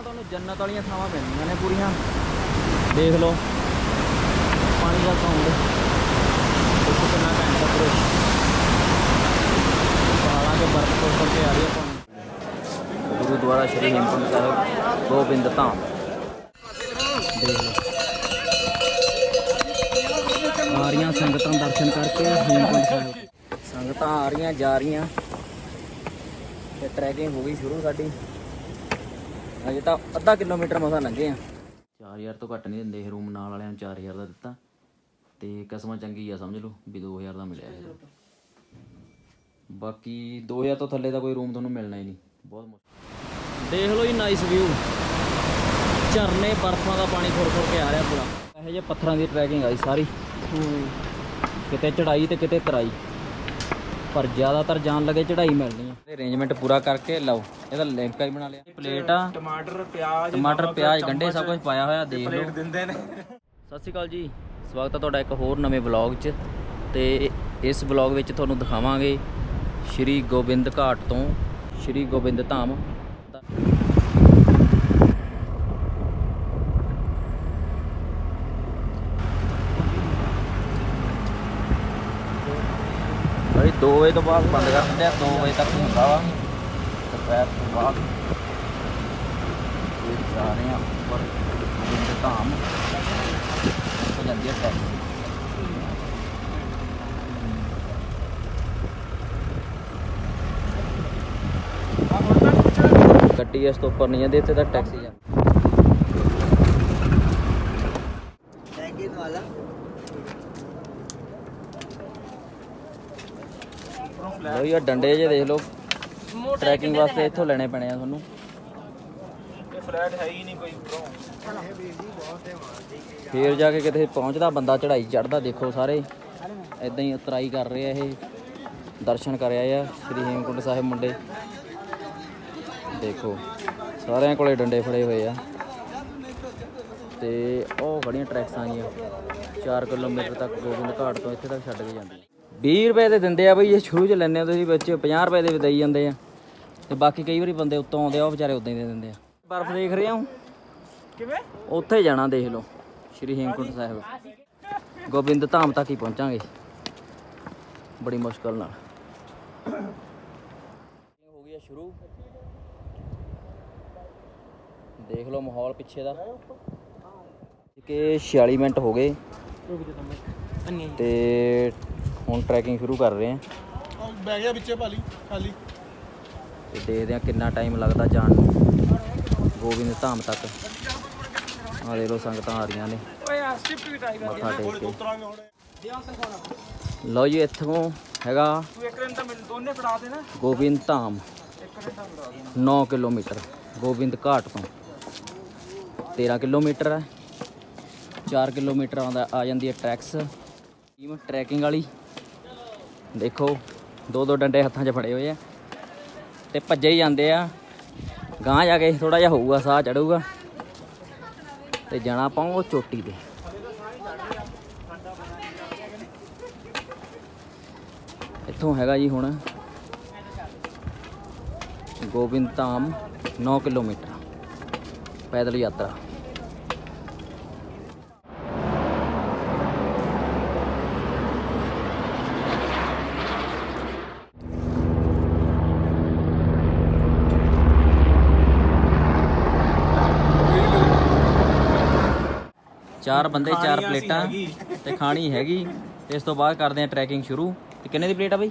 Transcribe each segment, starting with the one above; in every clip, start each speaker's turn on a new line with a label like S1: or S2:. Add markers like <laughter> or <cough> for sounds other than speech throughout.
S1: ਆ ਤੁਹਾਨੂੰ ਜੰਨਤ ਵਾਲੀਆਂ ਥਾਵਾਂ ਮਿਲਣੀਆਂ ਨੇ ਪੂਰੀਆਂ। ਦੇਖ ਲਓ। ਪਾਣੀ ਦਾ ਸਾਊਂਡ ਦੇਖੋ ਕਿੰਨਾ ਘੈਂਟ ਹੈ ਪੂਰੇ। ਪਹਾੜਾਂ 'ਚ ਬਰਫ਼ ਤੋਂ ਉੱਪਰ ਕੇ ਆ ਰਹੀ ਹੈ ਪਾਣੀ। ਗੁਰਦੁਆਰਾ ਸ਼੍ਰੀ ਹੇਮਕੁੰਟ ਸਾਹਿਬ, ਗੋਬਿੰਦ ਧਾਮ। ਦੇਖ ਲਓ। ਆ ਰਹੀਆਂ ਸੰਗਤਾਂ ਦਰਸ਼ਨ ਕਰਕੇ ਹੇਮਕੁੰਟ ਸਾਹਿਬ। ਸੰਗਤਾਂ ਆ ਰਹੀਆਂ, ਜਾ ਰਹੀਆਂ। ਤੇ ਟਰੈਕਿੰਗ ਹੋ ਗਈ ਸ਼ੁਰੂ ਸਾਡੀ। ਅਜੇ ਤਾਂ ਅੱਧਾ ਕਿਲੋਮੀਟਰ ਮਸਾਂ ਲੰਘੇ ਆ। 4000 ਤੋਂ ਘੱਟ ਨਹੀਂ ਦਿੰਦੇ ਇਹ ਰੂਮ ਨਾਲ ਵਾਲਿਆਂ ਨੂੰ 4000 ਦਾ ਦਿੱਤਾ। ਤੇ ਕਸਮਾਂ ਚੰਗੀ ਆ ਸਮਝ ਲਓ ਵੀ 2000 ਦਾ ਮਿਲਿਆ ਇਹ ਬਾਕੀ 2000 ਤੋਂ ਥੱਲੇ ਦਾ ਕੋਈ ਰੂਮ ਤੁਹਾਨੂੰ ਮਿਲਣਾ ਹੀ ਨਹੀਂ। ਬਹੁਤ ਮੁਸ਼ਕਿਲ। ਦੇਖ ਲਓ ਜੀ ਨਾਈਸ ਵਿਊ ਝਰਨੇ ਬਰਫਾਂ ਦਾ ਪਾਣੀ ਫੁਰ ਫੁਰ ਕੇ ਆ ਰਿਹਾ ਪੂਰਾ। ਇਹੋ ਜਿਹੇ ਪੱਥਰਾਂ ਦੀ ਟਰੈਕਿੰਗ ਆਈ ਸਾਰੀ। ਕਿਤੇ ਚੜਾਈ ਤੇ ਕਿਤੇ ਤਰਾਈ। ਪਰ ਜ਼ਿਆਦਾਤਰ ਜਾਣ ਲੱਗੇ ਚੜਾਈ ਮਿਲਣੀ ਹੈ ਅਰੇਂਜਮੈਂਟ ਪੂਰਾ ਕਰਕੇ ਲਓ। ਇਹਦਾ ਲਿੰਕ ਹੀ ਬਣਾ ਲਿਆ। ਪਲੇਟ ਆ।
S2: ਟਮਾਟਰ ਪਿਆਜ਼
S1: ਟਮਾਟਰ ਪਿਆਜ਼ ਗੰਢੇ ਸਭ ਕੁਝ ਪਾਇਆ ਹੋਇਆ ਦੇਖ ਲਓ।
S2: ਦਿੰਦੇ ਨੇ।
S1: ਸਤਿ ਸ਼੍ਰੀ ਅਕਾਲ ਜੀ। ਸਵਾਗਤ ਹੈ ਤੁਹਾਡਾ ਇੱਕ ਹੋਰ ਨਵੇਂ ਵਲੌਗ 'ਚ। ਤੇ ਇਸ ਵਲੌਗ ਵਿੱਚ ਤੁਹਾਨੂੰ ਦਿਖਾਵਾਂਗੇ ਸ਼੍ਰੀ ਗੋਬਿੰਦ ਘਾਟ ਤੋਂ ਸ਼੍ਰੀ ਗੋਬਿੰਦ ਧਾਮ। 2 ਵਜੇ ਤੋਂ ਬਾਅਦ ਬੰਦ ਕਰ ਦਿੰਦੇ ਆ 2 ਵਜੇ ਤੱਕ ਹੁੰਦਾ ਵਾ ਦੁਪਹਿਰ ਤੋਂ ਬਾਅਦ ਇਹ ਜਾ ਰਹੇ ਆ ਉੱਪਰ ਗੋਬਿੰਦ ਧਾਮ ਹੋ ਜਾਂਦੀ ਹੈ ਟੈਕਸੀ ਗੱਡੀ ਇਸ ਤੋਂ ਉੱਪਰ ਨਹੀਂ ਜਾਂਦੀ ਇੱਥੇ ਤਾਂ ਟੈਕਸੀ ਜਾਂਦੀ
S2: ਸੈਕਿੰਡ ਵਾਲਾ
S1: ਲਓ ਯਾਰ ਡੰਡੇ ਜੇ ਦੇਖ ਲਓ। ਟਰੈਕਿੰਗ ਵਾਸਤੇ ਇੱਥੋਂ ਲੈਣੇ ਪੈਣੇ ਆ ਤੁਹਾਨੂੰ।
S2: ਇਹ ਫਲੈਟ ਹੈ ਹੀ ਨਹੀਂ ਕੋਈ ਬ్రో
S1: ਫੇਰ ਜਾ ਕੇ ਕਿਤੇ ਪਹੁੰਚਦਾ ਬੰਦਾ ਚੜ੍ਹਾਈ ਚੜਦਾ ਦੇਖੋ ਸਾਰੇ। ਇਦਾਂ ਹੀ ਉਤਰਾਈ ਕਰ ਰਹੇ ਆ ਇਹ। ਦਰਸ਼ਨ ਕਰ ਆਏ ਆ ਸ੍ਰੀ ਹੇਮਕੁੰਟ ਸਾਹਿਬ ਮੁੰਡੇ। ਦੇਖੋ ਸਾਰਿਆਂ ਕੋਲੇ ਡੰਡੇ ਫੜੇ ਹੋਏ ਆ। ਤੇ ਉਹ ਖੜੀਆਂ ਟਰੈਕਸ ਆਈਆਂ। 4 ਕਿਲੋਮੀਟਰ ਤੱਕ ਗੋਬਿੰਦ ਘਾਟ ਤੋਂ ਇੱਥੇ ਤੱਕ ਛੱਡ ਕੇ ਜਾਂਦੀ 20 ਰੁਪਏ ਦੇ ਦਿੰਦੇ ਆ ਬਈ ਇਹ ਸ਼ੁਰੂ ਚ ਲੈਣੇ ਤੁਸੀਂ ਵਿੱਚ 50 ਰੁਪਏ ਦੇ ਵੀ ਦੇਈ ਜਾਂਦੇ ਆ। ਤੇ ਬਾਕੀ ਕਈ ਵਾਰੀ ਬੰਦੇ ਉੱਤੋਂ ਆਉਂਦੇ ਆ ਉਹ ਵਿਚਾਰੇ ਉਦਾਂ ਹੀ ਦੇ ਦਿੰਦੇ ਆ। ਬਰਫ਼ ਦੇਖ ਰਹੇ ਹੋ?
S2: ਕਿਵੇਂ?
S1: ਉੱਥੇ ਜਾਣਾ ਦੇਖ ਲਓ ਸ਼੍ਰੀ ਹੇਮਕੁੰਟ ਸਾਹਿਬ। ਗੋਬਿੰਦ ਧਾਮ ਤੱਕ ਹੀ ਪਹੁੰਚਾਂਗੇ। ਬੜੀ ਮੁਸ਼ਕਲ ਨਾਲ। ਹੋ ਗਿਆ ਸ਼ੁਰੂ। ਦੇਖ ਲਓ ਮਾਹੌਲ ਪਿੱਛੇ ਦਾ। ਕਿ 46 ਮਿੰਟ ਹੋ ਗਏ। ਤੇ ਹੁਣ ਟਰੈਕਿੰਗ ਸ਼ੁਰੂ ਕਰ ਰਹੇ ਹਾਂ।
S2: ਬਹਿ ਗਿਆ ਵਿੱਚੇ ਭਾਲੀ ਖਾਲੀ।
S1: ਤੇ ਦੇਖਦੇ ਹਾਂ ਕਿੰਨਾ ਟਾਈਮ ਲੱਗਦਾ ਜਾਣ ਨੂੰ। ਗੋਬਿੰਦ ਧਾਮ ਤੱਕ। ਆ ਦੇਖ ਲਓ ਸੰਗਤਾਂ ਆ ਰਹੀਆਂ ਨੇ।
S2: ਓਏ ਆ ਸਟਿਪ ਵੀ ਟਰਾਈ
S1: ਮੱਥਾ ਟੇਕ ਕੇ
S2: ਉਤਰਾਂਗੇ ਹੁਣ।
S1: ਲਓ ਜੀ ਇੱਥੋਂ ਹੈਗਾ
S2: ਤੂੰ ਇੱਕ ਤਾਂ ਮੈਨੂੰ ਦੋਨੇ ਫੜਾ ਦੇ ਨਾ।
S1: ਗੋਬਿੰਦ ਧਾਮ।
S2: ਇੱਕ ਦਿਨ ਤਾਂ ਫੜਾ ਦੇ
S1: 9 ਕਿਲੋਮੀਟਰ। ਗੋਬਿੰਦ ਘਾਟ ਤੋਂ। 13 ਕਿਲੋਮੀਟਰ ਹੈ। 4 ਕਿਲੋਮੀਟਰ ਆਉਂਦਾ ਆ ਜਾਂਦੀ ਹੈ ਟਰੈਕਸ ਟੀਮ ਟਰੈਕਿੰਗ ਵਾਲੀ। ਦੇਖੋ, ਦੋ ਦੋ ਡੰਡੇ ਹੱਥਾਂ 'ਚ ਫੜੇ ਹੋਏ ਆ ਤੇ ਭੱਜੇ ਹੀ ਜਾਂਦੇ ਆ। ਗਾਂ ਜਾ ਕੇ ਥੋੜਾ ਜਿਹਾ ਹੋਊਗਾ, ਸਾਹ ਚੜੂਗਾ। ਤੇ ਜਾਣਾ ਪਾਉ ਚੋਟੀ ਤੇ। ਇੱਥੋਂ ਹੈਗਾ ਜੀ ਹੁਣ ਗੋਬਿੰਦ ਧਾਮ 9 ਕਿਲੋਮੀਟਰ ਪੈਦਲ ਯਾਤਰਾ। ਚਾਰ ਬੰਦੇ ਚਾਰ ਪਲੇਟਾਂ ਤੇ ਖਾਣੀ ਹੈਗੀ। ਤੇ ਇਸ ਤੋਂ ਬਾਅਦ ਕਰਦੇ ਆ ਟਰੈਕਿੰਗ ਸ਼ੁਰੂ। ਤੇ ਕਿੰਨੇ ਦੀ ਪਲੇਟ ਆ ਬਈ?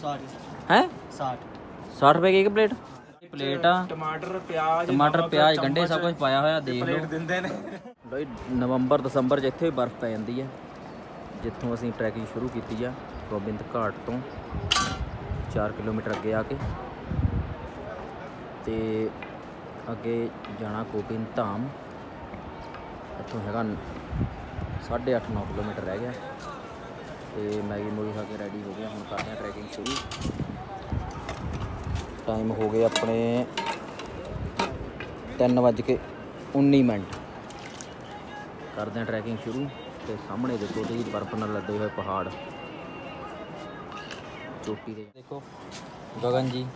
S2: 60
S1: ਹੈ?
S2: 60
S1: 60 ਰੁਪਏ ਦੀ ਇੱਕ ਪਲੇਟ? ਪਲੇਟ ਆ।
S2: ਟਮਾਟਰ ਪਿਆਜ਼
S1: ਟਮਾਟਰ ਪਿਆਜ਼ ਗੰਢੇ ਸਭ ਕੁਝ ਪਾਇਆ ਹੋਇਆ ਦੇਖ ਲਓ।
S2: ਦਿੰਦੇ ਨੇ।
S1: ਬਈ ਨਵੰਬਰ ਦਸੰਬਰ 'ਚ ਇੱਥੇ ਬਰਫ਼ ਪੈ ਜਾਂਦੀ ਹੈ ਜਿੱਥੋਂ ਅਸੀਂ ਟਰੈਕਿੰਗ ਸ਼ੁਰੂ ਕੀਤੀ ਆ ਗੋਬਿੰਦ ਘਾਟ ਤੋਂ। 4 ਕਿਲੋਮੀਟਰ ਅੱਗੇ ਆ ਕੇ। ਤੇ ਅੱਗੇ ਜਾਣਾ ਗੋਬਿੰਦ ਧਾਮ। ਇੱਥੋਂ ਹੈਗਾ 8.5 9 ਕਿਲੋਮੀਟਰ ਰਹਿ ਗਿਆ। ਤੇ ਮੈਗੀ ਮੂਗੀ ਖਾ ਕੇ ਰੈਡੀ ਹੋ ਗਿਆ ਹੁਣ ਕਰਦੇ ਆ ਟਰੈਕਿੰਗ ਸ਼ੁਰੂ। ਟਾਈਮ ਹੋ ਗਏ ਆਪਣੇ 3:19 ਮਿੰਟ। ਕਰਦੇ ਹਾਂ ਟਰੈਕਿੰਗ ਸ਼ੁਰੂ। ਤੇ ਸਾਹਮਣੇ ਦੇਖੋ ਤੁਸੀਂ ਬਰਫ਼ ਨਾਲ ਲੱਦੇ ਹੋਏ ਪਹਾੜ। ਚੋਟੀ ਦੇ ਦੇਖੋ। ਗਗਨ ਜੀ।